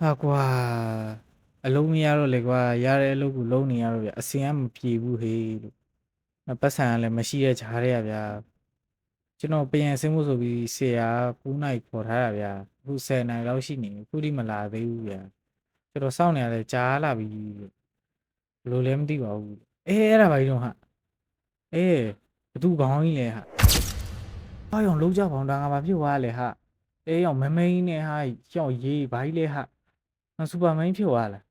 ဟာကွာအလုံးမရတော့လေကွာရတဲ့အလုပ်ကိုလုံးနေရတော့ဗျအစင်ကမပြေဘူးဟေးလို့မပတ်ဆံကလည်းမရှိတဲ့ဂျားတွေကဗျာကျွန်တော်ပြန်ဆင်းဖို့ဆိုပြီးဆရာ9နိုင်ခေါ်ထားတာဗျာအခု10နိုင်လောက်ရှိနေပြီခုထိမလာသေးဘူးဗျာကျွန်တော်စောင့်နေရတယ်ကြားလာပြီလို့ဘယ်လိုလဲမသိပါဘူးအေးအဲ့ဒါပါကြီးတော့ဟာအေးဘသူဘောင်းကြီးလဲဟာဘာရောင်လုံးကြဘောင်းတာငါဘာဖြစ်သွားလဲဟာအေးရောင်မမိန်နဲ့ဟာရောင်ရေးဘာကြီးလဲဟာ ငါစူပါမန်ဖြစ်သွားလား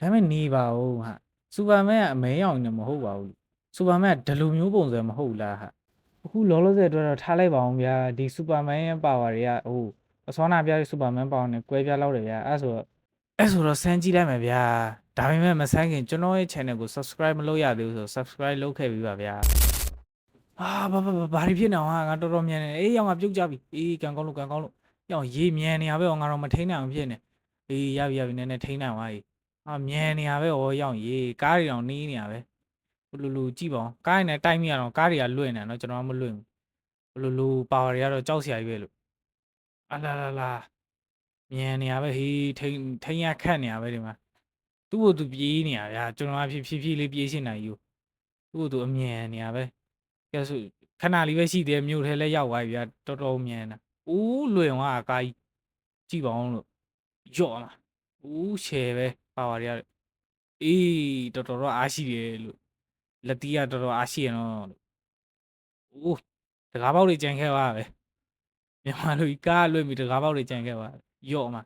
ဒါပေမဲ့နေပါဦးဟာစူပါမန်ကအမဲရောင်နေမဟုတ်ပါဘူးစူပါမန်ကဒီလိုမျိုးပုံစံမဟုတ်လားဟာအခုလောလောဆယ်အတွက်တော့ထားလိုက်ပါအောင်ဗျာဒီစူပါမန်ရဲ့ပါဝါတွေကဟိုအစောနာပြတဲ့စူပါမန်ပါဝါနဲ့ကွဲပြားလောက်တယ်ဗျာအဲ့ဆိုတော့အဲ့ဆိုတော့စမ်းကြည့်လိုက်မယ်ဗျာဒါပေမဲ့မဆန်းခင်ကျွန်တော်ရဲ့ channel ကို subscribe မလုပ်ရသေးဘူးဆိုတော့ subscribe လုပ်ခဲ့ပြီးပါဗျာအာဘာဘာဘာဘာတွေဖြစ်နေအောင်ဟာငါတော်တော်မြန်နေအေးရောင်ငါပြုတ်ကြပြီအေးကန်ကောင်းလို့ကန်ကောင်းလို့ရောင်ရေးမြန်နေရပဲငါတော့မထိန်နိုင်အောင်ဖြစ်နေ အေးရပြီရပြီနည်းနည်းထိန်းနိုင်သွားပြီအာမြန်နေရပဲဩရောက်ရေကားတွေတောင်နီးနေရပဲဘလူလူကြည့်ပါဦးကားတွေနဲ့တိုက်မိရတော့ကားတွေကလွင့်နေနော်ကျွန်တော်ကမလွင့်ဘူးဘလူလူပါဝါတွေကတော့ကြောက်စရာကြီးပဲလို့အလာလာလာမြန်နေရပဲဟေးထိန်းထိန်းရခတ်နေရပဲဒီမှာသူ့ကိုသူပြေးနေရဗျာကျွန်တော်ကဖြည်းဖြည်းဖြည်းလေးပြေးရှင်းနိုင်ယူသူ့ကိုသူအမြန်နေရပဲကဲဆိုခဏလေးပဲရှိသေးတယ်မြို့ထဲလဲရောက်သွားပြီဗျာတော်တော်မြန်တာဦးလွင်သွားအကားကြီးကြည့်ပါအောင်လို့ ကြော့လာဦးရှယ်ပဲပါဝါတွေကအေးတော်တော်တော့အားရှိတယ်လို့လက်တီးကတော်တော်အားရှိရနော်လို့ဦးတကားပေါက်တွေကြံခဲ့ပါပဲမြန်မာလူကြီးကားလွင့်ပြီးတကားပေါက်တွေကြံခဲ့ပါယော့မှာ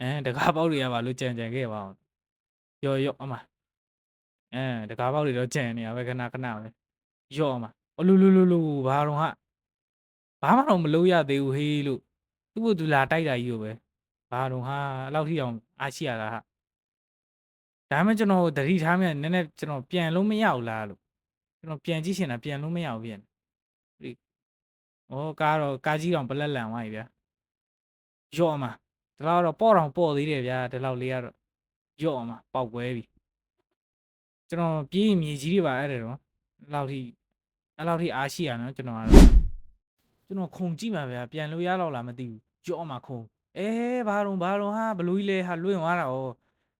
အဲတကားပေါက်တွေကပါလို့ကြံကြံခဲ့ပါအောင်ယော့ယော့အမအဲတကားပေါက်တွေတော့ကြံနေရပဲခဏခဏပဲယော့အမအလူလူလူလူဘာတော့ဟာဘာမှတော့မလုပ်ရသေးဘူးဟေးလို့သူ့ဘသူလာတိုက်တာကြီးကိုပဲ ဘာတော့ဟာအဲ့လောက်ထိအောင်အားရှိရတာဟာဒါမှမဟုတ်ကျွန်တော်သတိထားမြနည်းနည်းကျွန်တော်ပြန်လို့မရဘူးလားလို့ကျွန်တော်ပြန်ကြည့်ရှင်တာပြန်လို့မရဘူးပြန်ဒီဩကားတော့ကားကြီးတော့ပလက်လန်သွားပြီဗျာယော့မှာဒီလောက်တော့ပေါ့တော့ပေါ့သေးတယ်ဗျာဒီလောက်လေးကတော့ယော့မှာပေါက်ကွဲပြီကျွန်တော်ပြေးရင်မြေကြီးတွေပါအဲ့ဒါတော့အဲ့လောက်ထိအဲ့လောက်ထိအားရှိရနော်ကျွန်တော်ကတော့ကျွန်တော်ခုန်ကြည့်မှာဗျာပြန်လို့ရတော့လားမသိဘူးယော့မှာခုန် အဲဘာလုံးဘာလုံးဟာဘလူးကြီးလဲဟာလွင့်သွားတာဩ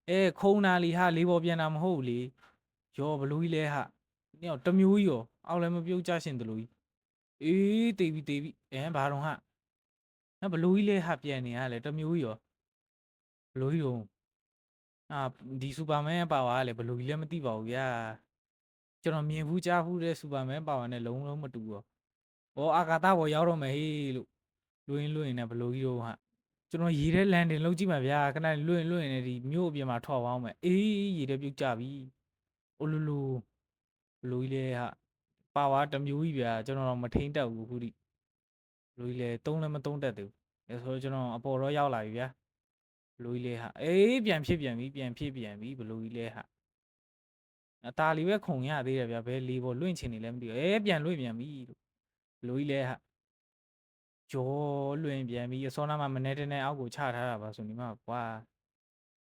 အဲခုံနာလီဟာလေးပေါ်ပြန်တာမဟုတ်ဘူးလေရောဘလူးကြီးလဲဟာညောတမျိုးကြီးရောအောက်လည်းမပြုတ်ကြရှင်တလူကြီးအေးတေးပြီတေးပြီအဲဘာလုံးဟာနော်ဘလူးကြီးလဲဟာပြန်နေရလဲတမျိုးကြီးရောဘလူးကြီးရောအာဒီစူပါမန်ရဲ့ပါဝါကလည်းဘလူးကြီးလည်းမသိပါဘူးဗျာကျွန်တော်မြင်ဘူးကြားဘူးတဲ့စူပါမန်ပါဝါနဲ့လုံးလုံးမတူဘူးဩအာကာသဘောရောက်တော့မယ်ဟေးလို့လွင်းလွင်းနေဘလူးကြီးရောဟာ ကျွန်တော်ရေထဲလန်တင်လောက်ကြည့်မှာဗျာခဏလွင့်လွင့်နေဒီမြို့အပြင်မှာထောက်ပေါင်းမယ်အေးရေထဲပြုတ်ကြပြီအိုလူလူဘလူးကြီးလေဟာပါဝါတစ်မျိုးကြီးဗျာကျွန်တော်တော့မထိန်တက်ဘူးအခုထိဘလူးကြီးလေတုံးလည်းမတုံးတက်သေးဘူးအဲဆိုတော့ကျွန်တော်အပေါ်တော့ရောက်လာပြီဗျာဘလူးကြီးလေဟာအေးပြန်ဖြစ်ပြန်ပြီပြန်ဖြစ်ပြန်ပြီဘလူးကြီးလေဟာအตาလီပဲခုံရသေးတယ်ဗျာဘယ်လီပေါ်လွင့်ချင်နေလဲမသိဘူးအေးပြန်လွင့်ပြန်ပြီလို့ဘလူးကြီးလေဟာ ကြောလွင်ပြန်ပြီးအစောနာမှာမနေတနဲ့အောက်ကိုချထားတာပါဆိုနေမှာကွာ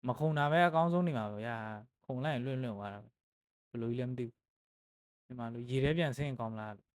မခုံတာပဲအကောင်းဆုံးနေမှာပဲဗျာခုံလိုက်ရင်လွင့်လွင့်သွားတာပဲဘယ်လိုကြီးလဲမသိဘူးဒီမှာလို့ရေထဲပြန်ဆင်းရင်ကောင်းမလားလို့